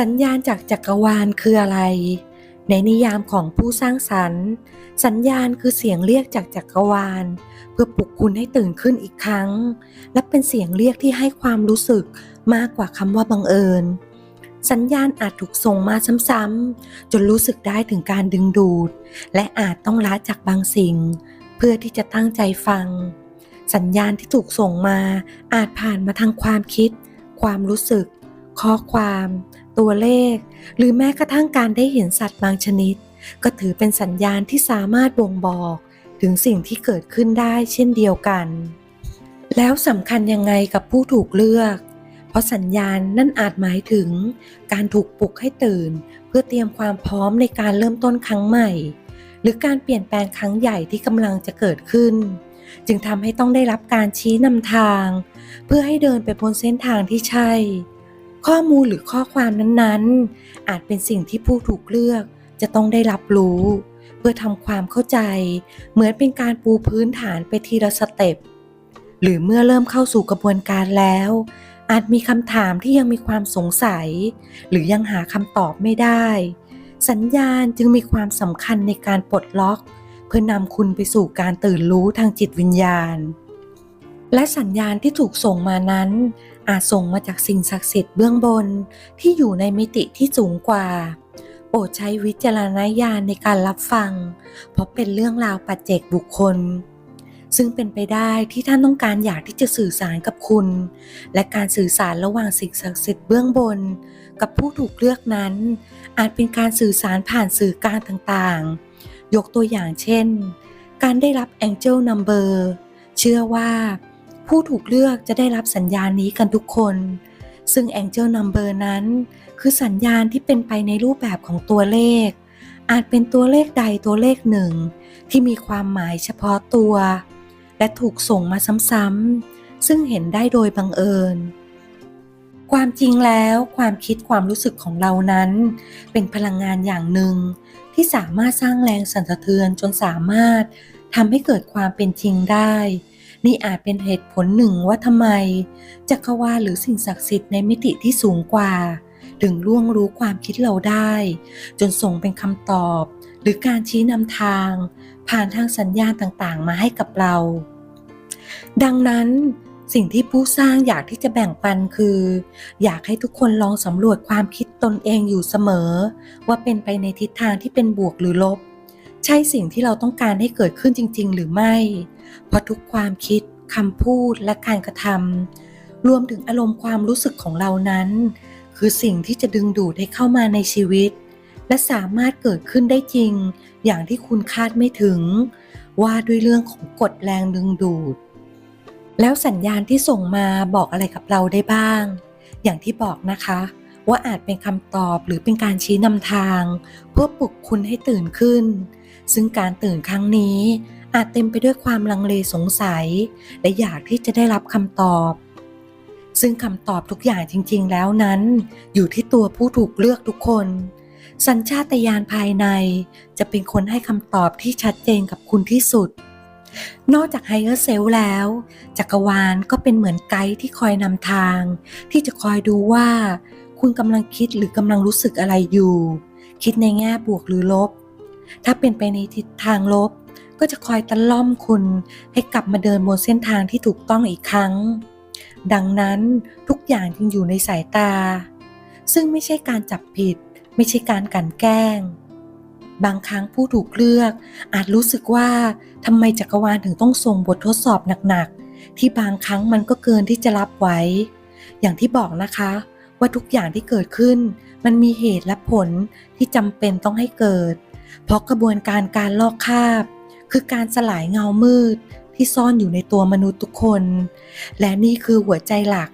สัญญาณจากจักรวาลคืออะไร ในนิยามของผู้สร้างสรรค์ สัญญาณคือเสียงเรียกจากจักรวาล เพื่อปลุกคุณให้ตื่นขึ้นอีกครั้ง และเป็นเสียงเรียกที่ให้ความรู้สึกมากกว่าคำว่าบังเอิญ สัญญาณอาจถูกส่งมาซ้ำๆจนรู้สึกได้ถึงการดึงดูด และอาจต้องละจากบางสิ่ง เพื่อที่จะตั้งใจฟัง สัญญาณที่ถูกส่งมาอาจผ่านมาทางความคิด ความรู้สึก ข้อความ ตัวเลข หรือแม้กระทั่งการได้เห็นสัตว์บางชนิด ก็ถือเป็นสัญญาณที่สามารถบ่งบอก ถึงสิ่งที่เกิดขึ้นได้เช่นเดียวกัน แล้วสำคัญยังไงกับผู้ถูกเลือก เพราะสัญญาณนั่นอาจหมายถึง การถูกปลุกให้ตื่น เพื่อเตรียมความพร้อมในการเริ่มต้นครั้งใหม่ หรือการเปลี่ยนแปลงครั้งใหญ่ที่กำลังจะเกิดขึ้น จึงทำให้ต้องได้รับการชี้นำทาง เพื่อให้เดินไปบนเส้นทางที่ใช่ ข้อมูลหรือข้อความนั้นๆ อาจเป็นสิ่งที่ผู้ถูกเลือกจะต้องได้รับรู้ เพื่อทำความเข้าใจ เหมือนเป็นการปูพื้นฐานไปทีละสเต็ปหรือเมื่อเริ่มเข้าสู่กระบวนการแล้ว อาจมีคำถามที่ยังมีความสงสัย หรือยังหาคำตอบไม่ได้ สัญญาณจึงมีความสำคัญในการปลดล็อก เพื่อนำคุณไปสู่การตื่นรู้ทางจิตวิญญาณ และสัญญาณที่ถูกส่งมานั้น อาจส่งมาจากสิ่งศักดิ์สิทธิ์เบื้องบนที่อยู่ในมิติที่สูงกว่า โปรดใช้วิจารณญาณในการรับฟัง เพราะเป็นเรื่องราวปัจเจกบุคคล ซึ่งเป็นไปได้ที่ท่านต้องการอยากที่จะสื่อสารกับคุณ และการสื่อสารระหว่างสิ่งศักดิ์สิทธิ์เบื้องบน กับผู้ถูกเลือกนั้น อาจเป็นการสื่อสารผ่านสื่อกลารต่างๆ ยกตัวอย่างเช่น การได้รับ Angel Number เชื่อว่า ผู้ถูกเลือกจะได้รับสัญญาณนี้กันทุกคน ซึ่ง Angel Number นั้น คือสัญญาณที่เป็นไปในรูปแบบของตัวเลข อาจเป็นตัวเลขใดตัวเลขหนึ่ง ที่มีความหมายเฉพาะตัว และถูกส่งมาซ้ำๆซึ่งเห็นได้โดยบังเอิญ ความจริงแล้วความคิดความรู้สึกของเรานั้น เป็นพลังงานอย่างหนึ่ง ที่สามารถสร้างแรงสั่นสะเทือนจนสามารถทำให้เกิดความเป็นจริงได้ นี่อาจเป็นเหตุผลหนึ่งว่าทำไม จักรวาลหรือสิ่งศักดิ์สิทธิ์ในมิติที่สูงกว่า ถึงล่วงรู้ความคิดเราได้ จนส่งเป็นคำตอบ หรือการชี้นำทาง ผ่านทางสัญญาณต่างๆ มาให้กับเรา ดังนั้นสิ่งที่ผู้สร้างอยากที่จะแบ่งปันคือ อยากให้ทุกคนลองสำรวจความคิดตนเองอยู่เสมอ ว่าเป็นไปในทิศทางที่เป็นบวกหรือลบ ใช่สิ่งที่เราต้องการให้เกิดขึ้นจริง ๆ หรือไม่ เพราะทุกความคิดคำพูดและการกระทำรวมถึงอารมณ์ความรู้สึกของเรานั้น คือสิ่งที่จะดึงดูดให้เข้ามาในชีวิต และสามารถเกิดขึ้นได้จริง อย่างที่คุณคาดไม่ถึง ว่าด้วยเรื่องของกฎแรงดึงดูด แล้วสัญญาณที่ส่งมาบอกอะไรกับเราได้บ้าง อย่างที่บอกนะคะว่าอาจเป็นคำตอบหรือเป็นการชี้นำทาง เพื่อปลุกคุณให้ตื่นขึ้น ซึ่งการตื่นครั้งนี้ อาจเต็มไปด้วยความลังเลสงสัย และอยากที่จะได้รับคำตอบ ซึ่งคำตอบทุกอย่างจริง ๆ แล้วนั้น อยู่ที่ตัวผู้ถูกเลือกทุกคน สัญชาตญาณภายในจะเป็นคนให้คำตอบที่ชัดเจนกับคุณที่สุดนอกจากไฮเออร์เซลแล้ว จักรวาลก็เป็นเหมือนไกด์ที่คอยนำทาง ที่จะคอยดูว่า คุณกำลังคิดหรือกำลังรู้สึกอะไรอยู่ คิดในแง่บวกหรือลบ ถ้าเป็นไปในทิศทางลบ ก็จะคอยตะล่อมคุณให้กลับมาเดินบนเส้นทางที่ถูกต้องอีกครั้ง ดังนั้นทุกอย่างจึงอยู่ในสายตา ซึ่งไม่ใช่การจับผิด ไม่ใช่การกลันแกล้ง บางครั้งผู้ถูกเลือก อาจรู้สึกว่าทำไมจักรวาลถึงต้องส่งบททดสอบหนักๆ ที่บางครั้งมันก็เกินที่จะรับไว้ อย่างที่บอกนะคะว่าทุกอย่างที่เกิดขึ้น มันมีเหตุและผลที่จำเป็นต้องให้เกิด เพราะกระบวนการการลอกคราบ คือการสลายเงามืดที่ซ่อนอยู่ในตัวมนุษย์ทุกคน และนี่คือหัวใจหลัก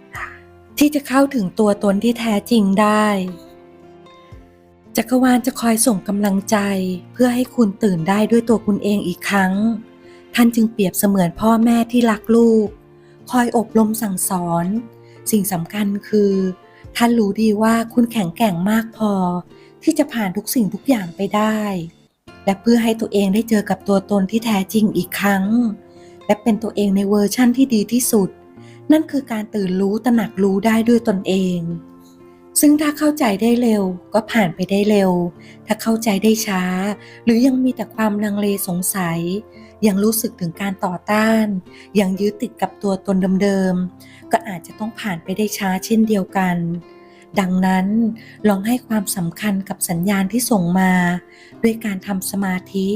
ที่จะเข้าถึงตัวตนที่แท้จริงได้จักรวาลจะคอยส่งกำลังใจเพื่อให้คุณตื่นได้ด้วยตัวคุณเองอีกครั้ง ท่านจึงเปรียบเสมือนพ่อแม่ที่รักลูก คอยอบรมสั่งสอน สิ่งสำคัญคือ ท่านรู้ดีว่าคุณแข็งแกร่งมากพอ ที่จะผ่านทุกสิ่งทุกอย่างไปได้ และเพื่อให้ตัวเองได้เจอกับตัวตนที่แท้จริงอีกครั้ง และเป็นตัวเองในเวอร์ชั่นที่ดีที่สุด นั่นคือการตื่นรู้ตระหนักรู้ได้ด้วยตนเอง ซึ่งถ้าเข้าใจได้เร็วก็ผ่านไปได้เร็ว ถ้าเข้าใจได้ช้า หรือยังมีแต่ความลังเลสงสัย ยังรู้สึกถึงการต่อต้าน ยังยึดติดกับตัวตนเดิมๆก็อาจจะต้องผ่านไปได้ช้าเช่นเดียวกัน ดังนั้นลองให้ความสำคัญกับสัญญาณที่ส่งมา ด้วยการทำสมาธิ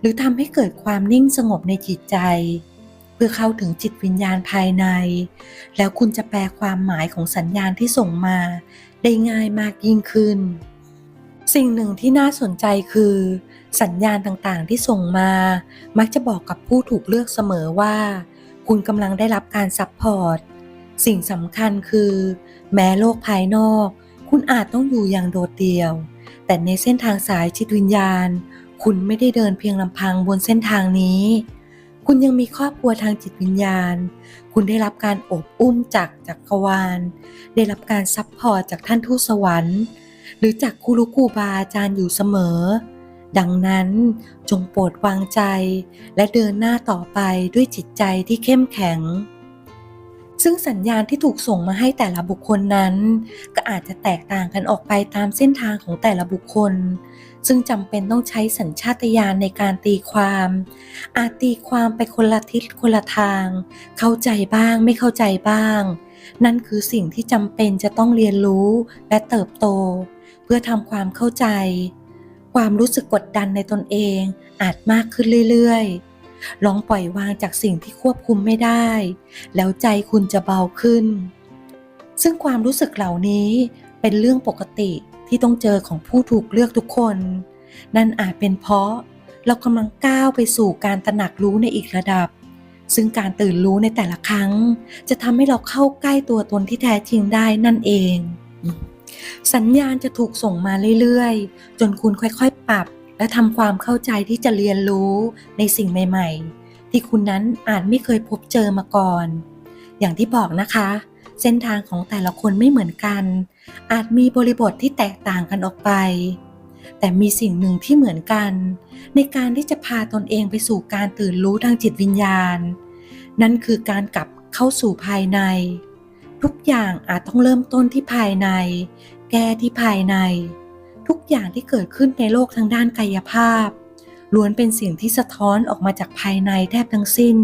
หรือทำให้เกิดความนิ่งสงบในจิตใจ เพื่อเข้าถึงจิตวิญญาณภายใน แล้วคุณจะแปลความหมายของสัญญาณที่ส่งมา ได้ง่ายมากยิ่งขึ้น สิ่งหนึ่งที่น่าสนใจคือ สัญญาณต่างๆที่ส่งมา มักจะบอกกับผู้ถูกเลือกเสมอว่า คุณกำลังได้รับการซัพพอร์ต สิ่งสำคัญคือ แม้โลกภายนอก คุณอาจต้องอยู่อย่างโดดเดี่ยว แต่ในเส้นทางสายจิตวิญญาณ คุณไม่ได้เดินเพียงลำพังบนเส้นทางนี้ คุณยังมีครอบครัวทางจิตวิญญาณ คุณได้รับการโอบอุ้มจากจักรวาล ได้รับการซัพพอร์ตจากท่านทูตสวรรค์หรือจากครูลูกครูบาอาจารย์อยู่เสมอ ดังนั้นจงโปรดวางใจ และเดินหน้าต่อไปด้วยจิตใจที่เข้มแข็ง ซึ่งสัญญาณที่ถูกส่งมาให้แต่ละบุคคลนั้น ก็อาจจะแตกต่างกันออกไปตามเส้นทางของแต่ละบุคคล ซึ่งจำเป็นต้องใช้สัญชาตญาณในการตีความ อาจตีความไปคนละทิศคนละทาง เข้าใจบ้างไม่เข้าใจบ้าง นั่นคือสิ่งที่จำเป็นจะต้องเรียนรู้และเติบโต เพื่อทำความเข้าใจ ความรู้สึกกดดันในตนเองอาจมากขึ้นเรื่อยๆ ลองปล่อยวางจากสิ่งที่ควบคุมไม่ได้ แล้วใจคุณจะเบาขึ้น ซึ่งความรู้สึกเหล่านี้เป็นเรื่องปกติที่ต้องเจอของผู้ถูกเลือกทุกคน นั่นอาจเป็นเพราะเรากำลังก้าวไปสู่การตระหนักรู้ในอีกระดับ ซึ่งการตื่นรู้ในแต่ละครั้ง จะทำให้เราเข้าใกล้ตัวตนที่แท้จริงได้นั่นเอง สัญญาณจะถูกส่งมาเรื่อยๆ จนคุณค่อยๆ ปรับ และทำความเข้าใจที่จะเรียนรู้ในสิ่งใหม่ ๆ ที่คุณนั้นอาจไม่เคยพบเจอมาก่อน อย่างที่บอกนะคะ เส้นทางของแต่ละคนไม่เหมือนกัน อาจมีบริบทที่แตกต่างกันออกไป แต่มีสิ่งหนึ่งที่เหมือนกัน ในการที่จะพาตนเองไปสู่การตื่นรู้ทางจิตวิญญาณ นั่นคือการกลับเข้าสู่ภายใน ทุกอย่างอาจต้องเริ่มต้นที่ภายใน แก้ที่ภายใน ทุกอย่างที่เกิดขึ้นในโลกทางด้านกายภาพล้วนเป็นสิ่งที่สะท้อนออกมาจากภายในแทบทั้งสิ้น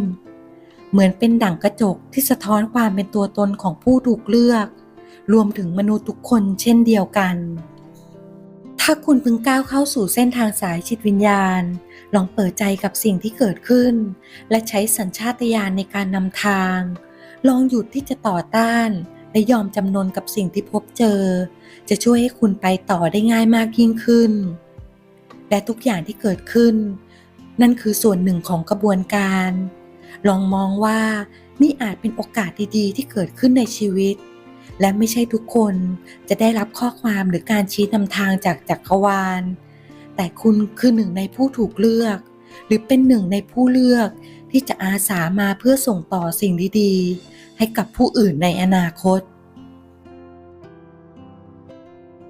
เหมือนเป็นดั่งกระจกที่สะท้อนความเป็นตัวตนของผู้ถูกเลือก รวมถึงมนุษย์ทุกคนเช่นเดียวกัน ถ้าคุณเพิ่งก้าวเข้าสู่เส้นทางสายจิตวิญญาณ ลองเปิดใจกับสิ่งที่เกิดขึ้น และใช้สัญชาตญาณในการนำทาง ลองหยุดที่จะต่อต้าน และยอมจำนนกับสิ่งที่พบเจอ จะช่วยให้คุณไปต่อได้ง่ายมากยิ่งขึ้น และทุกอย่างที่เกิดขึ้น นั่นคือส่วนหนึ่งของกระบวนการ ลองมองว่านี่อาจเป็นโอกาสดีๆ ที่เกิดขึ้นในชีวิต และไม่ใช่ทุกคนจะได้รับข้อความหรือการชี้นำทางจากจักรวาล แต่คุณคือหนึ่งในผู้ถูกเลือก หรือเป็นหนึ่งในผู้เลือกที่จะอาสามาเพื่อส่งต่อสิ่งดีๆ ให้กับผู้อื่นในอนาคต